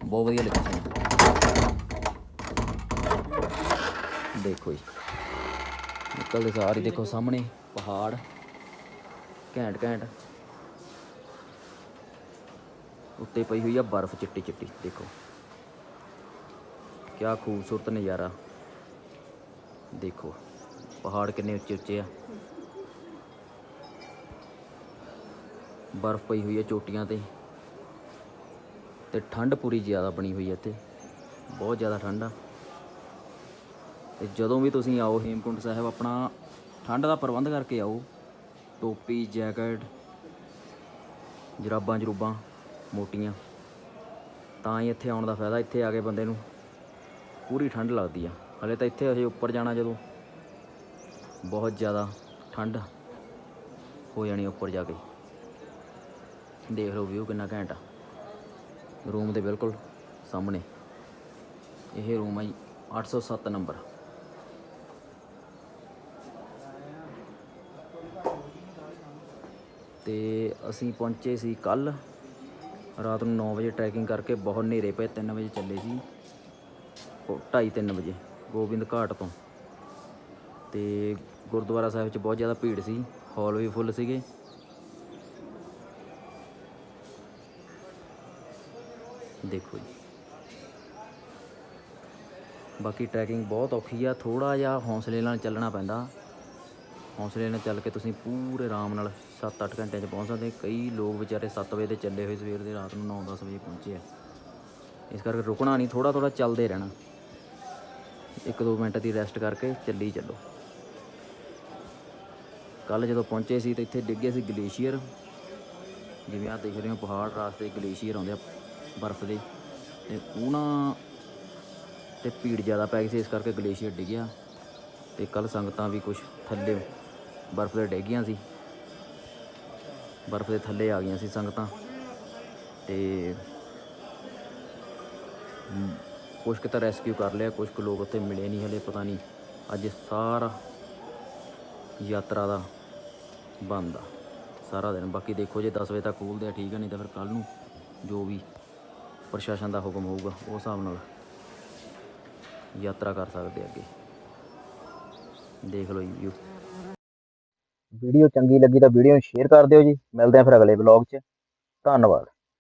S1: ਬਹੁਤ ਵਧੀਆ ਲੱਗਿਆ ਦੇਖੋ ਜੀ। ਨਿਕਲਦੇ ਸਾਰੇ ਦੇਖੋ ਸਾਹਮਣੇ, ਪਹਾੜ। ਘੈਂਟ ਘੈਂਟ। ਉੱਤੇ ਪਈ ਹੋਈ ਆ ਬਰਫ਼ ਚਿੱਟੀ ਚਿੱਟੀ, ਦੇਖੋ। ਕਿਆ ਖੂਬਸੂਰਤ ਨਜ਼ਾਰਾ। ਦੇਖੋ, ਪਹਾੜ ਕਿੰਨੇ ਉੱਚੇ ਉੱਚੇ ਆ। ਬਰਫ਼ ਪਈ ਹੋਈ ਹੈ ਚੋਟੀਆਂ ਤੇ। ਤੇ ਠੰਡ ਪੂਰੀ ਜ਼ਿਆਦਾ ਬਣੀ ਹੋਈ ਹੈ ਇੱਥੇ। ਬਹੁਤ ਜ਼ਿਆਦਾ ਠੰਡ ਆ। ਤੇ ਜਦੋਂ ਵੀ ਤੁਸੀਂ ਆਓ ਹੇਮਕੁੰਟ ਸਾਹਿਬ, ਆਪਣਾ ਠੰਡ ਦਾ ਪ੍ਰਬੰਧ ਕਰਕੇ ਆਓ। ਟੋਪੀ, ਜੈਕਟ, ਜਰਾਬਾਂ, ਜਰੂਬਾਂ, ਮੋਟੀਆਂ। ਤਾਂ ਹੀ ਇੱਥੇ ਆਉਣ ਦਾ ਫਾਇਦਾ, ਇੱਥੇ ਆ ਕੇ ਬੰਦੇ ਨੂੰ ਪੂਰੀ ਠੰਡ ਲੱਗਦੀ ਆ। ਹਲੇ ਤਾਂ ਇੱਥੇ ਅਸੀਂ ਉੱਪਰ ਜਾਣਾ ਜਦੋਂ। ਬਹੁਤ ਜ਼ਿਆਦਾ ਠੰਡ ਹੋ ਜਾਣੀ ਉੱਪਰ ਜਾ ਕੇ। ਦੇਖ ਲਓ ਵਿਊ ਕਿੰਨਾ ਘੈਂਟ ਆ। ਰੂਮ ਦੇ ਬਿਲਕੁਲ ਸਾਹਮਣੇ। ਇਹ ਰੂਮ ਹੈ ਜੀ 807 ਨੰਬਰ ਤੇ ਅਸੀਂ ਪਹੁੰਚੇ ਸੀ ਕੱਲ। ਰਾਤ ਨੂੰ 9 ਵਜੇ ਟਰੈਕਿੰਗ ਕਰਕੇ ਬਹੁਤ ਹਨੇਰੇ ਪਏ 3 ਵਜੇ ਚੱਲੇ ਸੀ। 2:30 3 ਵਜੇ, ਗੋਬਿੰਦ ਘਾਟ ਤੋਂ। ਤੇ ਗੁਰਦੁਆਰਾ ਸਾਹਿਬ 'ਚ ਬਹੁਤ ਜ਼ਿਆਦਾ ਭੀੜ ਸੀ, ਹਾਲ ਵੀ ਫੁੱਲ ਸੀਗੇ। ਦੇਖੋ ਜੀ। ਬਾਕੀ ਟਰੈਕਿੰਗ ਬਹੁਤ ਔਖੀ ਆ ਥੋੜਾ ਜਿਹਾ ਹੌਸਲੇ ਨਾਲ ਚੱਲਣਾ ਪੈਂਦਾ। ਹੌਸਲੇ ਨਾਲ ਚੱਲ ਕੇ ਤੁਸੀਂ ਪੂਰੇ ਆਰਾਮ ਨਾਲ 7-8 ਘੰਟਿਆਂ 'ਚ ਪਹੁੰਚ ਸਕਦੇ ਕਈ ਲੋਕ ਵਿਚਾਰੇ 7 ਵਜੇ ਦੇ ਚੱਲੇ ਹੋਏ ਸਵੇਰ ਦੇ, ਰਾਤ ਨੂੰ 9-10 ਵਜੇ ਪਹੁੰਚੇ ਆ। ਇਸ ਕਰਕੇ ਰੁਕਣਾ ਨਹੀਂ ਥੋੜਾ ਥੋੜਾ ਚੱਲਦੇ ਰਹਿਣਾ। ਇੱਕ ਦੋ ਮਿੰਟ ਦੀ ਰੈਸਟ ਕਰਕੇ ਚੱਲੀ ਚੱਲੋ। ਕੱਲ ਜਦੋਂ ਪਹੁੰਚੇ ਸੀ ਤਾਂ ਇੱਥੇ ਡਿੱਗੇ ਸੀ ਗਲੇਸ਼ੀਅਰ। ਜਿਵੇਂ ਆਹ ਦੇਖ ਰਹੇ ਹੋ, ਪਹਾੜ ਰਾਸਤੇ ਗਲੇਸ਼ੀਅਰ ਆਉਂਦੇ ਆ ਬਰਫ਼ ਦੇ। ਤੇ ਉਹਨਾਂ ਤੇ ਭੀੜ ਜ਼ਿਆਦਾ ਪੈ ਗਈ ਸੀ, ਇਸ ਕਰਕੇ ਗਲੇਸ਼ੀਅਰ ਡਿੱਗਿਆ। ਤੇ ਕੱਲ ਸੰਗਤਾਂ ਵੀ ਕੁਝ ਥੱਲੇ ਬਰਫ਼ ਦੇ ਡਿੱਗ ਸੀ। ਬਰਫ਼ ਦੇ ਥੱਲੇ ਆ ਗਈਆਂ ਸੀ ਸੰਗਤਾਂ। ਤੇ ਕੁਝ ਕਿ ਤਾਂ ਰੈਸਕਿਊ ਕਰ ਲਿਆ ਕੁਝ ਕੁ ਲੋਕ ਉੱਥੇ ਮਿਲੇ ਨਹੀਂ ਹਲੇ, ਪਤਾ ਨਹੀਂ ਅੱਜ ਸਾਰਾ ਯਾਤਰਾ ਦਾ ਬੰਦ ਆ। ਸਾਰਾ ਦਿਨ। ਬਾਕੀ ਦੇਖੋ ਜੇ 10 ਵਜੇ ਤੱਕ ਖੋਲਦੇ ਆ, ਠੀਕ ਹੈ ਨਹੀਂ ਤਾਂ ਫਿਰ ਕੱਲ ਨੂੰ ਜੋ ਵੀ ਪ੍ਰਸ਼ਾਸਨ ਦਾ ਹੁਕਮ ਹੋਊਗਾ ਉਸ ਹਿਸਾਬ ਨਾਲ ਯਾਤਰਾ ਕਰ ਸਕਦੇ ਅੱਗੇ। ਦੇਖ ਲਓ ਜੀ ਵੀਡੀਓ ਚੰਗੀ ਲੱਗੀ ਤਾਂ ਵੀਡੀਓ ਨੂੰ ਸ਼ੇਅਰ ਕਰ ਦਿਓ ਜੀ। ਮਿਲਦੇ ਆਂ ਫਿਰ ਅਗਲੇ ਵਲੌਗ 'ਚ। ਧੰਨਵਾਦ।